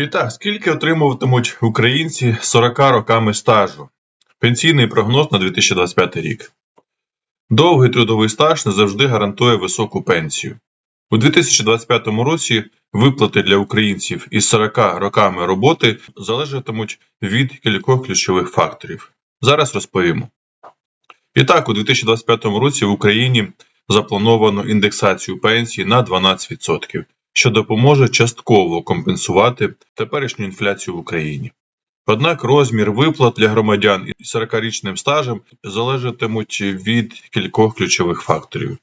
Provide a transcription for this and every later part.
І так, скільки отримуватимуть українці з 40 роками стажу? Пенсійний прогноз на 2025 рік. Довгий трудовий стаж не завжди гарантує високу пенсію. У 2025 році виплати для українців із 40 роками роботи залежатимуть від кількох ключових факторів. Зараз розповімо. І так, у 2025 році в Україні заплановано індексацію пенсій на 12%, що допоможе частково компенсувати теперішню інфляцію в Україні. Однак розмір виплат для громадян із 40-річним стажем залежатимуть від кількох ключових факторів.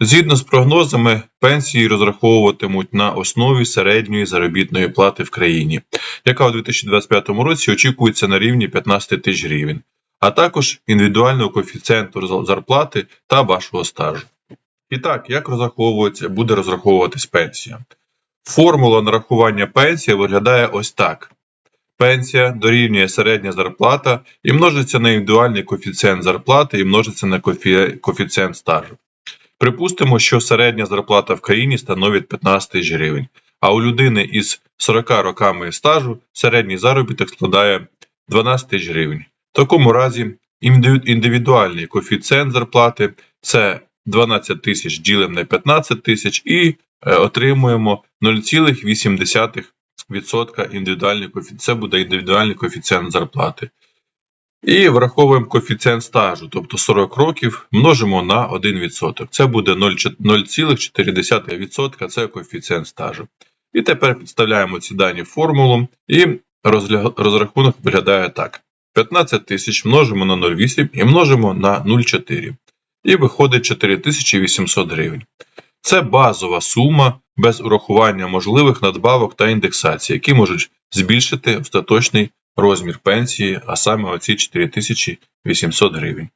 Згідно з прогнозами, пенсії розраховуватимуть на основі середньої заробітної плати в країні, яка у 2025 році очікується на рівні 15 тисяч гривень, а також індивідуального коефіцієнту зарплати та вашого стажу. І так, як розраховується, буде розраховуватись пенсія? Формула нарахування пенсії виглядає ось так. Пенсія дорівнює середня зарплата і множиться на індивідуальний коефіцієнт зарплати і множиться на коефіцієнт стажу. Припустимо, що середня зарплата в країні становить 15 тисяч гривень, а у людини із 40 роками стажу середній заробіток складає 12 тисяч гривень. В такому разі індивідуальний коефіцієнт зарплати це 12 тисяч ділимо на 15 тисяч і е, отримуємо 0,8% індивідуальний коефіцієнт. Це буде індивідуальний коефіцієнт зарплати. І враховуємо коефіцієнт стажу, тобто 40 років множимо на 1%. Це буде 0,4 0,4%, це коефіцієнт стажу. І тепер підставляємо ці дані в формулу, і розрахунок виглядає так: 15 тисяч множимо на 0,8 і множимо на 0,4. І виходить 4800 гривень. Це базова сума без урахування можливих надбавок та індексації, які можуть збільшити остаточний розмір пенсії, а саме оці 4800 гривень.